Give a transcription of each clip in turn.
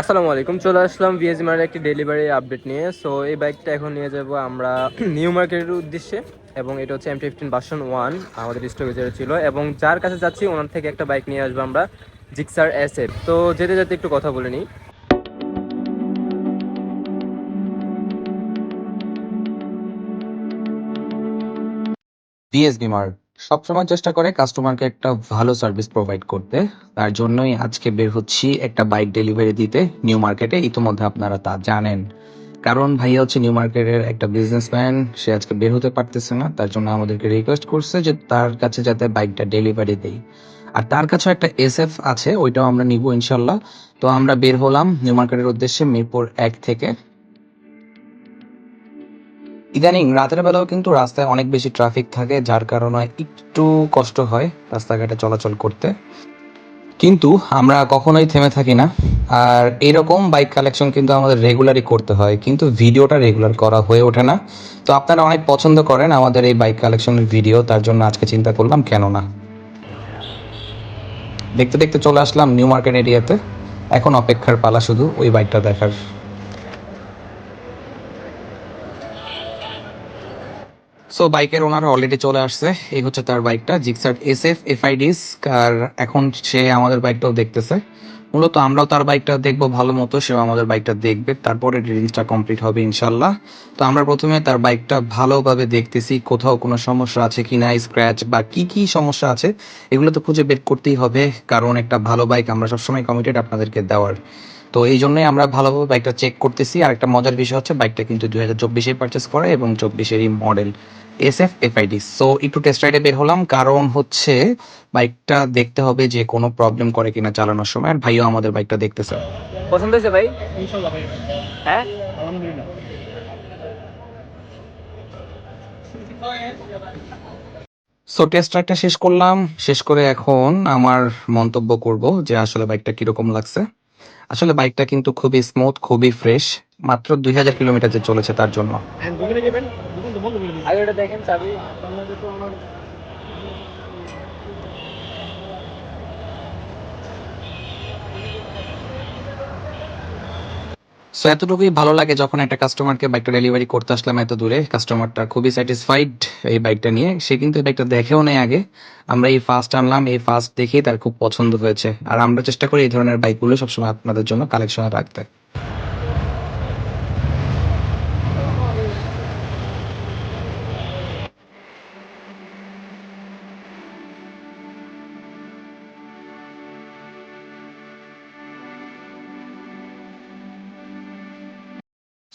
আসসালামু আলাইকুম, চলে আসলাম ভিএজি মার্টের একটি ডেলিভারি আপডেট নিয়ে। সো এই বাইকটা এখন নিয়ে যাব আমরা নিউ মার্কেটের উদ্দেশ্যে, এবং এটা হচ্ছে এম ফিফটিন বাসন ওয়ান আমাদের যেটা ছিল, এবং যার কাছে যাচ্ছি ওনার থেকে একটা বাইক নিয়ে আসব আমরা জিক্সার অ্যাসেট তো, যেতে যেতে একটু কথা বলে নিই। বিএসবি মার্ট সবসময় চেষ্টা করে কাস্টমারকে একটা ভালো সার্ভিস প্রোভাইড করতে। তার জন্যই আজকে বের হচ্ছি একটা বাইক ডেলিভারি দিতে নিউ মার্কেটে ইতিমধ্যে আপনারা তা জানেন। কারণ ভাইয়া হচ্ছে নিউ মার্কেটের একটা বিজনেসম্যান সে আজকে বের হতে পারতেছে না। তার জন্য আমাদেরকে রিকোয়েস্ট করছে যে তার কাছে যাতে বাইকটা ডেলিভারি দেই। আর তার কাছেও একটা এস এফ আছে, ওইটাও আমরা নিব ইনশাল্লাহ। তো আমরা বের হলাম নিউ মার্কেটের উদ্দেশ্যে মিরপুর এক থেকে। ইদানিং রাতের বেলাও কিন্তু রাস্তায় অনেক বেশি ট্রাফিক থাকে, যার কারণে একটু কষ্ট হয় রাস্তাঘাটে চলাচল করতে। কিন্তু আমরা কখনোই থেমে থাকি না। আর এরকম বাইক কালেকশন কিন্তু আমাদের রেগুলারই করতে হয়, কিন্তু ভিডিওটা রেগুলার করা হয়ে ওঠে না। তো আপনারা অনেক পছন্দ করেন আমাদের এই বাইক কালেকশনের ভিডিও তার জন্য আজকে চিন্তা করলাম কেন না দেখতে দেখতে চলে আসলাম নিউ মার্কেট এরিয়াতে এখন অপেক্ষার পালা শুধু ওই বাইকটা দেখার। সো বাইকের ওনার অলরেডি চলে আসছে। এই হচ্ছে তার বাইকটা জিক্সার এস এফ এফআইডিস আর এখন সে আমাদের বাইকটাও দেখতেছে। মূলত আমরাও তার বাইকটা দেখব ভালো মতো, সেও আমাদের বাইকটা দেখবে। তারপরে রিলিজটা কমপ্লিট হবে ইনশাল্লাহ তো আমরা প্রথমে তার বাইকটা ভালোভাবে দেখতেছি, কোথাও কোনো সমস্যা আছে কি না স্ক্র্যাচ বা কি কি সমস্যা আছে, এগুলো তো খুঁজে বের করতেই হবে। কারণ একটা ভালো বাইক আমরা সবসময় কমিটেড আপনাদেরকে দেওয়ার। তো এই জন্যই আমরা ভালোভাবে বাইকটা চেক করতেছি। আর একটা মজার বিষয় হচ্ছে বাইকটা কিন্তু দুই হাজার চব্বিশে পারচেস করা এবং চব্বিশেরই মডেল এস এফ এফআইডি সো একটু টেস্ট রাইডে বের হলাম। কারণ হচ্ছে বাইকটা দেখতে হবে যে কোনো প্রবলেম করে কিনা চালানোর সময়। আর ভাইও আমাদের বাইকটা দেখতেছে। পছন্দ হয়েছে ভাই? হ্যাঁ? সো টেস্ট রাইডটা শেষ করলাম। শেষ করে এখন আমার মন্তব্য করব যে আসলে বাইকটা কীরকম লাগছে। আসলে বাইকটা কিন্তু খুবই স্মুথ খুবই ফ্রেশ মাত্র দুই হাজার কিলোমিটার যে চলেছে তার জন্য। আগে ওটা দেখেন চাবি। সো এতটুকুই ভালো লাগে যখন একটা কাস্টমারকে বাইকটা ডেলিভারি করতে আসলাম এত দূরে। কাস্টমারটা খুবই স্যাটিসফাইড এই বাইকটা নিয়ে। সে কিন্তু এই বাইকটা দেখেও নেই আগে। আমরা এই ফার্স্ট আনলাম, এই ফার্স্ট দেখেই তার খুব পছন্দ হয়েছে। আর আমরা চেষ্টা করি এই ধরনের বাইকগুলো সবসময় আপনাদের জন্য কালেকশনে রাখতে।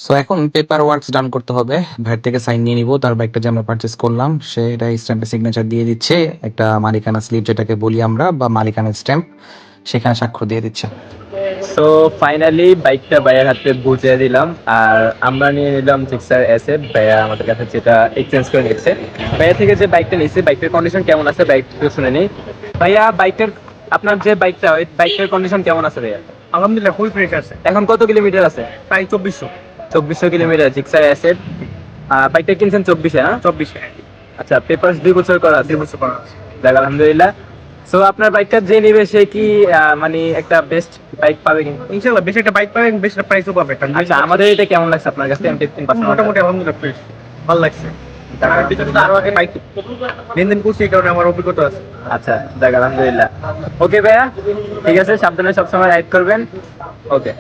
সো এখন পেপার ওয়ার্কস ডান করতে হবে। ভ্যাট থেকে সাইন নিয়ে নিব। তার বাইকটা যে আমরা পারচেস করলাম সে এটা স্ট্যাম্পে সিগনেচার দিয়ে দিচ্ছে। একটা মালিকানা স্লিপ যেটাকে বলি আমরা বা মালিকানা স্ট্যাম্প সেখানে স্বাক্ষর দিয়ে দিচ্ছে। সো ফাইনালি বাইকটা ভাইয়ার হাতে বুঝিয়ে দিলাম। আর আমরা নিয়ে নিলাম জিক্সার এসে ভাইয়া আমাদের কাছে যেটা এক্সচেঞ্জ করে নিচ্ছে। ভাইয়া থেকে যে বাইকটা নিচ্ছে বাইকটার কন্ডিশন কেমন আছে? বাইকটা শুনে নিই। ভাইয়া বাইকটার আপনার যে বাইকটা ওই বাইকটার কন্ডিশন কেমন আছে ভাইয়া? আলহামদুলিল্লাহ ফুল ফ্রেশ আছে। এখন কত কিলোমিটার আছে? প্রায় চব্বিশশো। চব্বিশশো কিলোমিটার জিক্সার অ্যাসেট। বাইকটা কিনছেন চব্বিশে হ্যাঁ? চব্বিশে। আচ্ছা পেপার দুই বছর করা দুই বছর করা আছে। দেখ আলহামদুলিল্লাহ। সো আপনার বাইকটা যে নিবে সে কি মানে একটা বেস্ট বাইক পাবে কিন্তু ইনশাল্লাহ বেশি একটা বাইক পাবে বেশি একটা প্রাইসও পাবে। আচ্ছা আমাদের এটা কেমন লাগছে আপনার কাছে? এম ফিফটিন মোটামুটি আলহামদুলিল্লাহ ফ্রেশ ভালো লাগছে। আচ্ছা দেখ আলহামদুলিল্লাহ। ওকে ভাইয়া? ঠিক আছে সাবধানে সবসময় রাইড করবেন। ওকে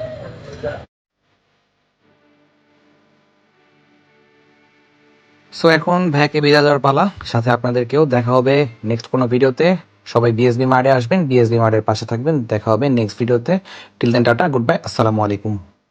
সো এখন ভ্যাকে বিদায় দেওয়ার পালা। সাথে আপনাদেরকেও দেখা হবে নেক্সট কোনো ভিডিওতে। সবাই বিএসবি মার্ডে আসবেন বিএসবি মার্ডের পাশে থাকবেন। দেখা হবে নেক্সট ভিডিওতে। Till then tata good bye আসসালামু আলাইকুম।